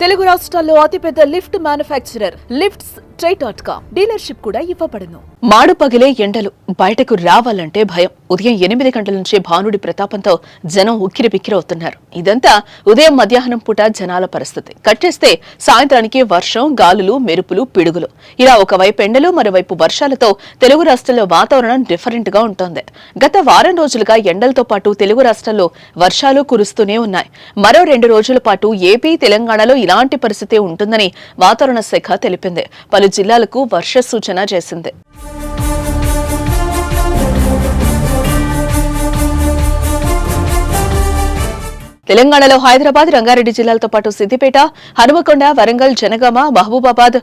తెలుగు రాష్ట్రాల్లో అతిపెద్ద lift manufacturer lifts try dot com dealership కూడా ఇవ్వబడును మాడు పగిలే ఎండలు బయటకు రావాలంటే భయం. ఉదయం ఎనిమిది గంటల నుంచి భానుడి ప్రతాపంతో జనం ఉక్కిరి బిక్కిరవుతున్నారు ఇదంతా ఉదయం మధ్యాహ్నం పూట జనాల పరిస్థితి. కట్టేస్తే సాయంత్రానికి వర్షం గాలులు మెరుపులు పిడుగులు. ఇలా ఒకవైపు ఎండలు మరోవైపు వర్షాలతో తెలుగు రాష్ట్రాల్లో వాతావరణం డిఫరెంట్గా ఉంటుంది. గత వారం రోజులుగా ఎండలతో పాటు తెలుగు రాష్ట్రాల్లో వర్షాలు కురుస్తూనే ఉన్నాయి. మరో రెండు రోజుల పాటు ఏపీ తెలంగాణలో ఇలాంటి పరిస్థితి ఉంటుందని వాతావరణ శాఖ తెలిపింది. పలు జిల్లాలకు వర్ష సూచన చేసింది. తెలంగాణలో హైదరాబాద్ రంగారెడ్డి జిల్లాలతో పాటు సిద్దిపేట హనుమకొండ వరంగల్ జనగామ మహబూబాబాద్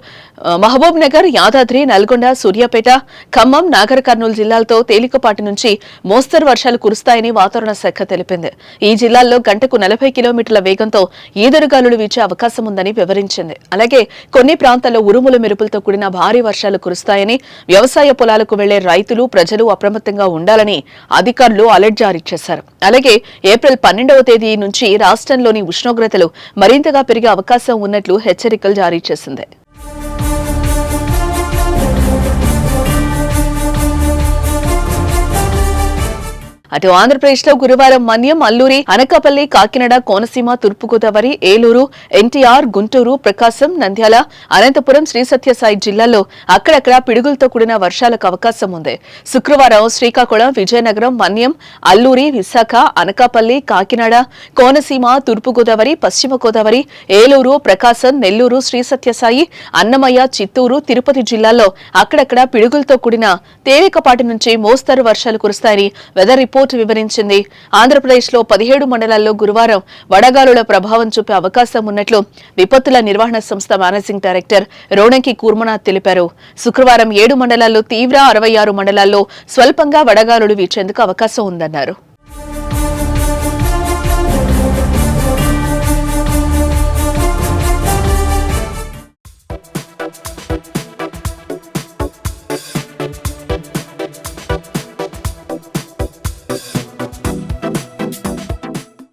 మహబూబ్ నగర్ యాదాద్రి నల్గొండ సూర్యాపేట ఖమ్మం నాగర్ కర్నూలు జిల్లాలతో తేలికపాటి నుంచి మోస్తరు వర్షాలు కురుస్తాయని వాతావరణ శాఖ తెలిపింది. ఈ జిల్లాల్లో గంటకు నలభై కిలోమీటర్ల వేగంతో ఈదురుగాలులు వీచే అవకాశం ఉందని వివరించింది. అలాగే కొన్ని ప్రాంతాల్లో ఉరుములు మెరుపులతో కూడిన భారీ వర్షాలు కురుస్తాయని వ్యవసాయ పొలాలకు వెళ్ళే రైతులు ప్రజలు అప్రమత్తంగా ఉండాలని అధికారులు అలర్ట్ జారీ చేశారు. అలాగే ఏప్రిల్ పన్నెండవ తేదీ నుంచి రాష్ట్రంలోని ఉష్ణోగ్రతలు మరింతగా పెరిగే అవకాశం ఉన్నట్లు హెచ్చరికలు జారీ చేసింది. అటు ఆంధ్రప్రదేశ్లో గురువారం మన్యం అల్లూరి అనకాపల్లి కాకినాడ కోనసీమ తూర్పుగోదావరి ఏలూరు ఎన్టీఆర్ గుంటూరు ప్రకాశం నంద్యాల అనంతపురం శ్రీ సత్యసాయి జిల్లాల్లో అక్కడక్కడ పిడుగులతో కూడిన వర్షాలకు అవకాశం ఉంది. శుక్రవారం శ్రీకాకుళం విజయనగరం మన్యం అల్లూరి విశాఖ అనకాపల్లి కాకినాడ కోనసీమ తూర్పుగోదావరి పశ్చిమ గోదావరి ఏలూరు ప్రకాశం నెల్లూరు శ్రీ సత్యసాయి అన్నమయ్య చిత్తూరు తిరుపతి జిల్లాల్లో అక్కడక్కడ పిడుగులతో కూడిన తేలికపాటి నుంచి మోస్తరు వర్షాలు కురుస్తాయని వెదర్ రిపోర్ట్ వివరించింది. ఆంధ్రప్రదేశ్లో పదిహేడు మండలాల్లో గురువారం వడగాలుల ప్రభావం చూపే అవకాశం ఉన్నట్లు విపత్తుల నిర్వహణ సంస్థ మేనేజింగ్ డైరెక్టర్ రోణంకి కూర్మనాథ్ తెలిపారు. శుక్రవారం ఏడు మండలాల్లో తీవ్ర అరవై ఆరు మండలాల్లో స్వల్పంగా వడగాలులు వీచేందుకు అవకాశం ఉందన్నారు.